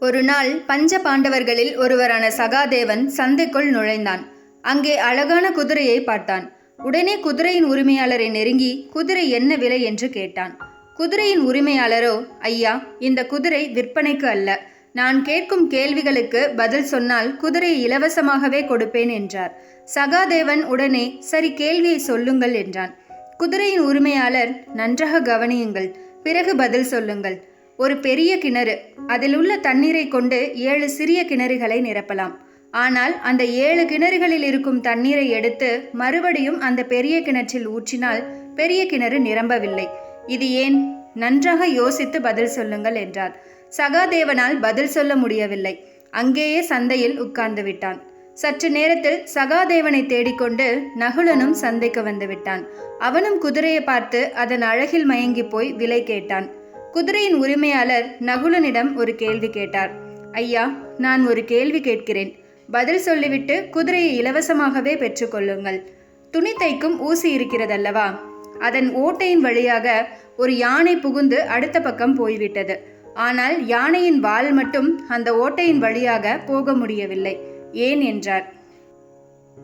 ஒரு நாள் பஞ்ச பாண்டவர்களில் ஒருவரான சகாதேவன் சந்தைக்குள் நுழைந்தான். அங்கே அழகான குதிரையை பார்த்தான். உடனே குதிரையின் உரிமையாளரை நெருங்கி குதிரை என்ன விலை? என்று கேட்டான். குதிரையின் உரிமையாளரோ ஐயா இந்த குதிரை விற்பனைக்கு அல்ல. நான் கேட்கும் கேள்விகளுக்கு பதில் சொன்னால் குதிரையை இலவசமாகவே கொடுப்பேன் என்றார். சகாதேவன் உடனே சரி கேள்வியை சொல்லுங்கள் என்றான். குதிரையின் உரிமையாளர் நன்றாக கவனியுங்கள். பிறகு பதில் சொல்லுங்கள். ஒரு பெரிய கிணறு. அதில் உள்ள தண்ணீரை கொண்டு ஏழு சிறிய கிணறுகளை நிரப்பலாம். ஆனால் அந்த ஏழு கிணறுகளில் இருக்கும் தண்ணீரை எடுத்து மறுபடியும் அந்த பெரிய கிணற்றில் ஊற்றினால் பெரிய கிணறு நிரம்பவில்லை. இது ஏன்? நன்றாக யோசித்து பதில் சொல்லுங்கள் என்றார். சகாதேவனால் பதில் சொல்ல முடியவில்லை. அங்கேயே சந்தையில் உட்கார்ந்து விட்டான். சற்று நேரத்தில் சகாதேவனை தேடிக்கொண்டு நகுலனும் சந்தைக்கு வந்து விட்டான். அவனும் குதிரையை பார்த்து அதன் அழகில் மயங்கி போய் விலை கேட்டான். குதிரையின் உரிமையாளர் நகுலனிடம் ஒரு கேள்வி கேட்டார். ஐயா நான் ஒரு கேள்வி கேட்கிறேன். பதில் சொல்லிவிட்டு குதிரையை இலவசமாகவே பெற்றுக்கொள்ளுங்கள் துணி தைக்கும் ஊசி இருக்கிறதல்லவா? அதன் ஓட்டையின் வழியாக ஒரு யானை புகுந்து அடுத்த பக்கம் போய்விட்டது. ஆனால் யானையின் வால் மட்டும் அந்த ஓட்டையின் வழியாக போக முடியவில்லை. ஏன்? என்றார்.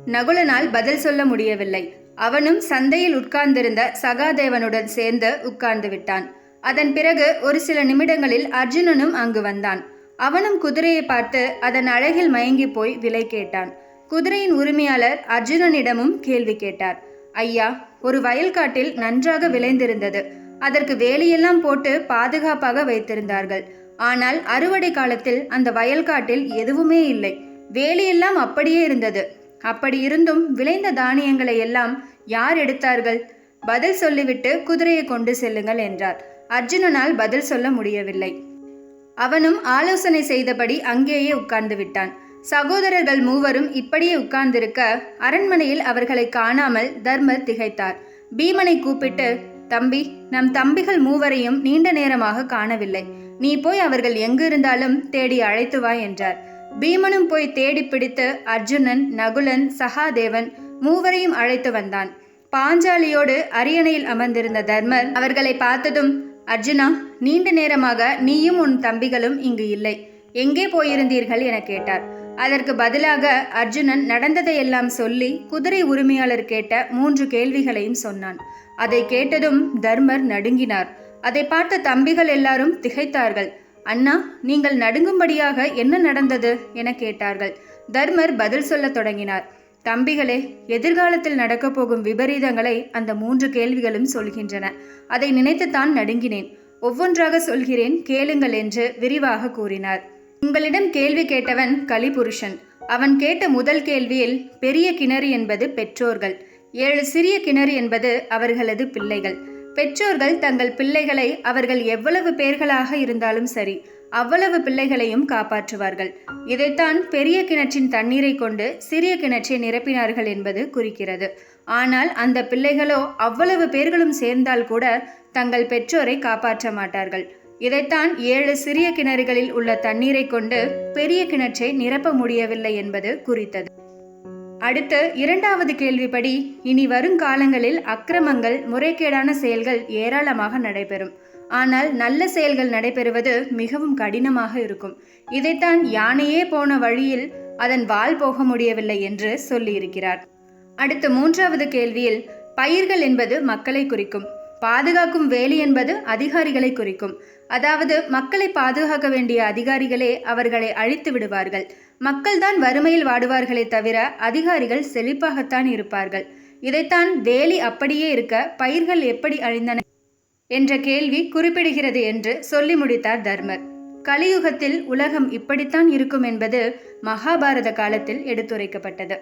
நகுலனால் பதில் சொல்ல முடியவில்லை. அவனும் சந்தையில் உட்கார்ந்திருந்த சகாதேவனுடன் சேர்ந்து உட்கார்ந்து விட்டான். அதன் பிறகு ஒரு சில நிமிடங்களில் அர்ஜுனனும் அங்கு வந்தான். அவனும் குதிரையை பார்த்து அதன் அழகில் மயங்கி போய் விலை கேட்டான். குதிரையின் உரிமையாளர் அர்ஜுனனிடமும் கேள்வி கேட்டார். ஐயா ஒரு வயல்காட்டில் நன்றாக விளைந்திருந்தது. அதற்கு வேலியெல்லாம் போட்டு பாதுகாப்பாக வைத்திருந்தார்கள். ஆனால் அறுவடை காலத்தில் அந்த வயல்காட்டில் எதுவுமே இல்லை. வேலியெல்லாம் அப்படியே இருந்தது. அப்படி இருந்தும் விளைந்த தானியங்களை எல்லாம் யார் எடுத்தார்கள்? பதில் சொல்லிவிட்டு குதிரையை கொண்டு செல்லுங்கள் என்றார். அர்ஜுனனால் பதில் சொல்ல முடியவில்லை. அவனும் ஆலோசனை செய்தபடி அங்கேயே உட்கார்ந்து விட்டான். சகோதரர்கள் மூவரும் இப்படியே உட்கார்ந்திருக்க அரண்மனையில் அவர்களை காணாமல் தர்மர் திகைத்தார். பீமனை கூப்பிட்டு தம்பி நம் தம்பிகள் மூவரையும் நீண்ட நேரமாக காணவில்லை. நீ போய் அவர்கள் எங்கு இருந்தாலும் தேடி அழைத்து வா என்றார். பீமனும் போய் தேடி பிடித்து அர்ஜுனன் நகுலன் சகாதேவன் மூவரையும் அழைத்து வந்தான். பாஞ்சாலியோடு அரியணையில் அமர்ந்திருந்த தர்மர் அவர்களை பார்த்ததும் அர்ஜுனா நீண்ட நேரமாக நீயும் உன் தம்பிகளும் இங்கு இல்லை. எங்கே போயிருந்தீர்கள் என கேட்டார். அதற்கு பதிலாக அர்ஜுனன் நடந்ததையெல்லாம் சொல்லி குதிரை உரிமையாளர் கேட்ட மூன்று கேள்விகளையும் சொன்னான். அதை கேட்டதும் தர்மர் நடுங்கினார். அதை பார்த்த தம்பிகள் எல்லாரும் திகைத்தார்கள். அண்ணா நீங்கள் நடுங்கும்படியாக என்ன நடந்தது? என கேட்டார்கள். தர்மர் பதில் சொல்லத் தொடங்கினார். தம்பிகளே எதிர்காலத்தில் நடக்கப் போகும் விபரீதங்களை அந்த மூன்று கேள்விகளும் சொல்கின்றன. அதை நினைத்துத்தான் நடுங்கினேன். ஒவ்வொன்றாக சொல்கிறேன் கேளுங்கள் என்று விரிவாக கூறினார். உங்களிடம் கேள்வி கேட்டவன் கலிபுருஷன். அவன் கேட்ட முதல் கேள்வியில் பெரிய கிணறு என்பது பெற்றோர்கள். ஏழு சிறிய கிணறு என்பது அவர்களது பிள்ளைகள். பெற்றோர்கள் தங்கள் பிள்ளைகளை அவர்கள் எவ்வளவு பேர்களாக இருந்தாலும் சரி அவ்வளவு பிள்ளைகளையும் காப்பாற்றுவார்கள். இதைத்தான் பெரிய கிணற்றின் தண்ணீரை கொண்டு சிறிய கிணற்றை நிரப்பினார்கள் என்பது குறிக்கிறது. ஆனால் அந்த பிள்ளைகளோ அவ்வளவு பேர்களும் சேர்ந்தால் கூட தங்கள் பெற்றோரை காப்பாற்ற மாட்டார்கள். இதைத்தான் ஏழு சிறிய கிணறுகளில் உள்ள தண்ணீரை கொண்டு பெரிய கிணற்றை நிரப்ப முடியவில்லை என்பது குறித்தது. அடுத்து இரண்டாவது கேள்விப்படி இனி வருங்காலங்களில் அக்கிரமங்கள் முறைகேடான செயல்கள் ஏராளமாக நடைபெறும். ஆனால் நல்ல செயல்கள் நடைபெறுவது மிகவும் கடினமாக இருக்கும். இதைத்தான் யானையே போன வழியில் அதன் வால் போக முடியவில்லை என்று சொல்லியிருக்கிறார். அடுத்த மூன்றாவது கேள்வியில் பயிர்கள் என்பது மக்களை குறிக்கும். பாதுகாக்கும் வேலி என்பது அதிகாரிகளை குறிக்கும். அதாவது மக்களை பாதுகாக்க வேண்டிய அதிகாரிகளே அவர்களை அழித்து விடுவார்கள். மக்கள்தான் வறுமையில் வாடுவார்களே தவிர அதிகாரிகள் செழிப்பாகத்தான் இருப்பார்கள். இதைத்தான் வேலி அப்படியே இருக்க பயிர்கள் எப்படி அழிந்தன என்ற கேள்வி குறிப்பிடுகிறது என்று சொல்லி முடித்தார் தர்மர். கலியுகத்தில் உலகம் இப்படித்தான் இருக்கும் என்பது மகாபாரத காலத்தில் எடுத்துரைக்கப்பட்டது.